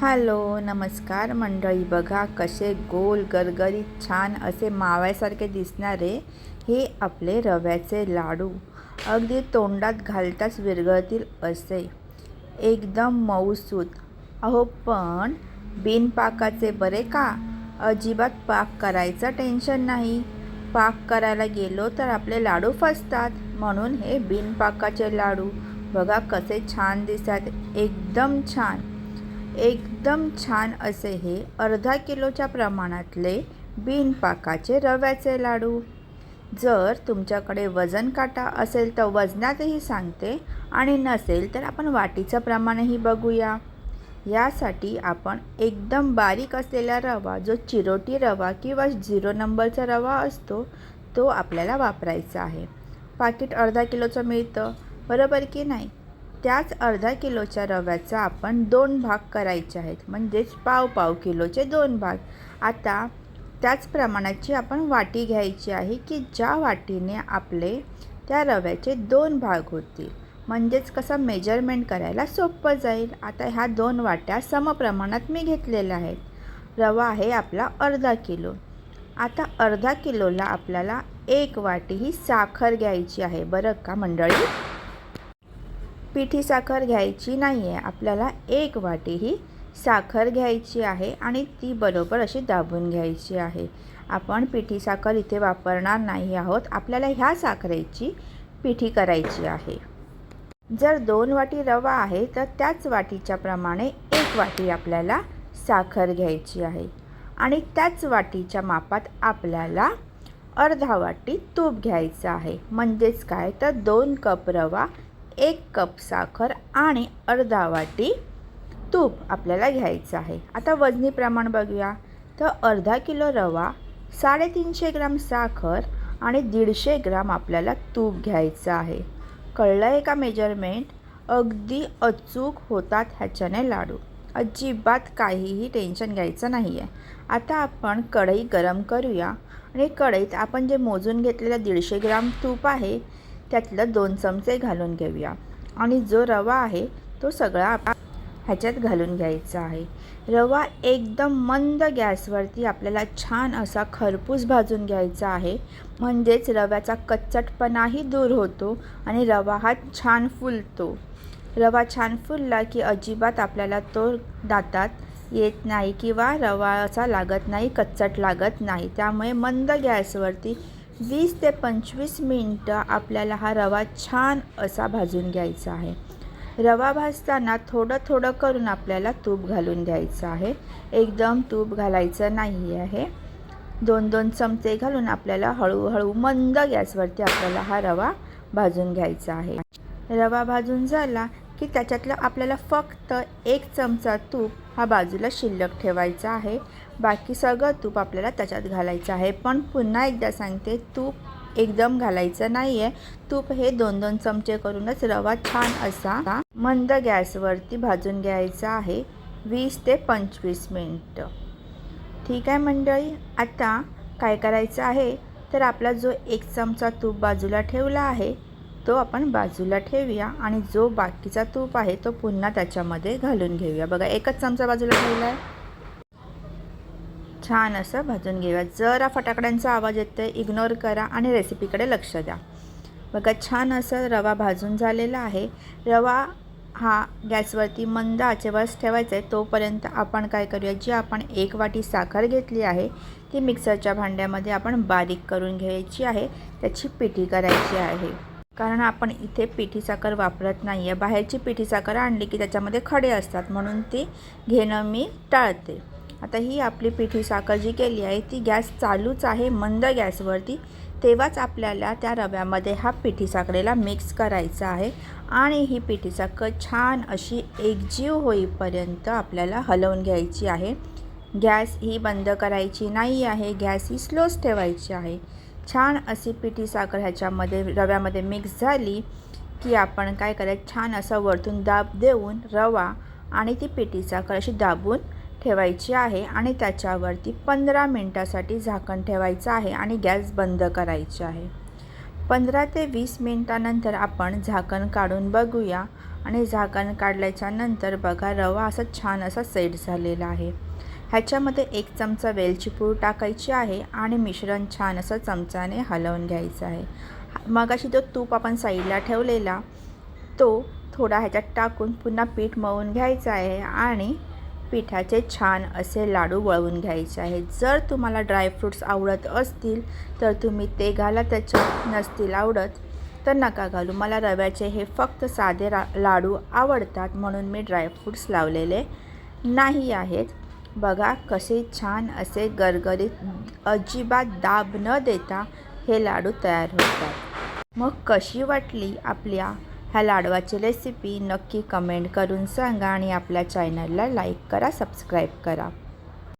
Hello नमस्कार मंडळी. बघा कसे गोल गरगरीत छान असे माव्यासारखे दिसणारे हे आपले रव्याचे लाडू. अगदी तोंडात घालताच विरघळतील असे. एकदम मऊसूत. अहो पण बिनपाकाचे बरे का? अजिबात पाक करायचं टेन्शन नाही. पाक करायला गेलो तर आपले लाडू फसतात. म्हणून हे बिनपाकाचे लाडू. बघा कसे छान दिसतात. एकदम छान. एकदम छान असे हे अर्धा किलोच्या प्रमाणातले बिनपाकाचे रव्याचे लाडू. जर तुमच्याकडे वजन काटा असेल तर वजनातही सांगते आणि नसेल तर आपण वाटीचं प्रमाणही बघूया. यासाठी आपण एकदम बारीक असलेला रवा जो चिरोटी रवा किंवा झिरो नंबरचा रवा असतो तो आपल्याला वापरायचा आहे. पाकिट अर्धा किलोचं मिळतं. बरोबर की नाही? त्याच अर्धा किलोच्या रव्याचा आपण दोन भाग करायचे आहेत. म्हणजेच पाव पाव किलोचे दोन भाग. आता त्याच प्रमाणाची आपण वाटी घ्यायची आहे की ज्या वाटीने आपले त्या रव्याचे दोन भाग होतील. म्हणजेच कसं मेजरमेंट करायला सोपं जाईल. आता ह्या दोन वाट्या समप्रमाणात मी घेतलेल्या आहेत. रवा आहे आपला अर्धा किलो. आता अर्धा किलोला आपल्याला एक वाटी ही साखर घ्यायची आहे. बरं का मंडळी? पिठी साखर घ्यायची नाही आहे आपल्याला एक वाटी ही साखर घ्यायची आहे आणि ती बरोबर अशी दाबून घ्यायची आहे. आपण पिठी साखर इथे वापरणार नाही आहोत. आपल्याला ह्या साखरेची पिठी करायची आहे. जर दोन वाटी रवा आहे तर त्याच वाटीच्या प्रमाणे एक वाटी आपल्याला साखर घ्यायची आहे. आणि त्याच वाटीच्या मापात आपल्याला अर्धा वाटी तूप घ्यायचं आहे. म्हणजेच काय? तर दोन कप रवा एक कप साखर आणि अर्धा वाटी तूप आपल्याला घ्यायचं आहे. आता वजनी प्रमाण बघूया. तर अर्धा किलो रवा साडेतीनशे ग्राम साखर आणि दीडशे ग्राम आपल्याला तूप घ्यायचं आहे. कळलं आहे का मेजरमेंट अगदी अचूक होतात ह्याच्याने लाडू. अजिबात काहीही टेन्शन घ्यायचं नाही आहे आता आपण कढई गरम करूया आणि कढईत आपण जे मोजून घेतलेलं दीडशे ग्राम तूप आहे त्यातलं दोन चमचे घालून घेऊया. आणि जो रवा आहे तो सगळा आपण ह्याच्यात घालून घ्यायचा आहे. रवा एकदम मंद गॅसवरती आपल्याला छान असा खरपूस भाजून घ्यायचा आहे. म्हणजेच रव्याचा कच्चटपणाही दूर होतो आणि रवा हा छान फुलतो. रवा छान फुलला की अजिबात आपल्याला तो दातात येत नाही किंवा रवा असा लागत नाही कच्चट लागत नाही. त्यामुळे मंद गॅसवरती वीस ते पंचवीस मिनटं आपल्याला हा रवा छान असा भाजून घ्यायचा आहे. रवा भाजताना थोडं थोडं करून आपल्याला तूप घालून द्यायचं आहे. एकदम तूप घालायचं नाही आहे. दोन दोन चमचे घालून आपल्याला हळूहळू मंद गॅसवरती आपल्याला हा रवा भाजून घ्यायचा आहे. रवा भाजून झाला की त्याच्यातलं आपल्याला फक्त एक चमचा तूप हा बाजूला शिल्लक ठेवायचा आहे. बाकी सगळं तूप आपल्याला त्याच्यात घालायचं आहे. पण पुन्हा एकदा सांगते तूप एकदम घालायचं नाही आहे तूप हे दोन दोन चमचे करूनच रवा छान असा मंद गॅसवरती भाजून घ्यायचा आहे. वीस ते पंचवीस मिनटं. ठीक आहे मंडळी आता काय करायचं आहे? तर आपला जो एक चमचा तूप बाजूला ठेवला आहे तो आपण बाजूला ठेवूया आणि जो बाकीचा तूप आहे तो पुन्हा त्याच्यामध्ये घालून घेऊया. बघा एकच चमचा बाजूला ठेवला आहे छान असं भाजून घेऊया. जरा फटाकड्यांचा आवाज येतो आहे इग्नोर करा आणि रेसिपीकडे लक्ष द्या. बघा छान असं रवा भाजून झालेला आहे. रवा हा गॅसवरती मंद आचेवरच ठेवायचा आहे तोपर्यंत आपण काय करूया जी आपण एक वाटी साखर घेतली आहे ती मिक्सरच्या भांड्यामध्ये आपण बारीक करून घ्यायची आहे. त्याची पिठी करायची आहे. कारण आपण इथे पिठी साखर वापरत नाही आहे बाहेरची पिठी साखर आणली की त्याच्यामध्ये खडे असतात. म्हणून ती घेणं मी टाळते. आता ही आपली पिठी साखर जी केली आहे ती गॅस चालूच आहे मंद गॅसवरती. तेव्हाच आपल्याला त्या रव्यामध्ये हा पिठी साखरेला मिक्स करायचा आहे आणि ही पिठी साखर छान अशी एकजीव होईपर्यंत आपल्याला हलवून घ्यायची आहे. गॅस ही बंद करायची नाही आहे गॅस ही स्लोच ठेवायची आहे. छान अशी पिठी साखर ह्याच्यामध्ये रव्यामध्ये मिक्स झाली की आपण काय करायचं छान असं वरतून दाब देऊन रवा आणि ती पिठी साखर अशी दाबून ठेवायची आहे आणि त्याच्यावरती पंधरा मिनटासाठी झाकण ठेवायचं आहे आणि गॅस बंद करायची आहे. पंधरा ते वीस मिनटानंतर आपण झाकण काढून बघूया आणि झाकण काढल्याच्या नंतर बघा रवा असा छान असा सेट झालेला आहे. ह्याच्यामध्ये एक चमचा वेलची पूड टाकायची आहे आणि मिश्रण छान असं चमचाने हलवून घ्यायचं आहे. मगाशी तो तूप आपण साईडला ठेवलेला तो थोडा ह्याच्यात टाकून पुन्हा पीठ मळून घ्यायचं आहे आणि पिठाचे छान असे लाडू वळवून घ्यायचे आहेत. जर तुम्हाला ड्रायफ्रूट्स आवडत असतील तर तुम्ही ते घाला. त्याच्यात नसतील आवडत तर नका घालू. मला रव्याचे हे फक्त साधे रा लाडू आवडतात म्हणून मी ड्रायफ्रूट्स लावलेले नाही आहेत. बघा कसे छान असे गरगरीत अजिबात दाब न देता हे लाडू तयार होतात. मग कशी वाटली आपल्या ह्या लाडवाची रेसिपी नक्की कमेंट करून सांगा आणि आपल्या चॅनलला लाईक करा सबस्क्राईब करा.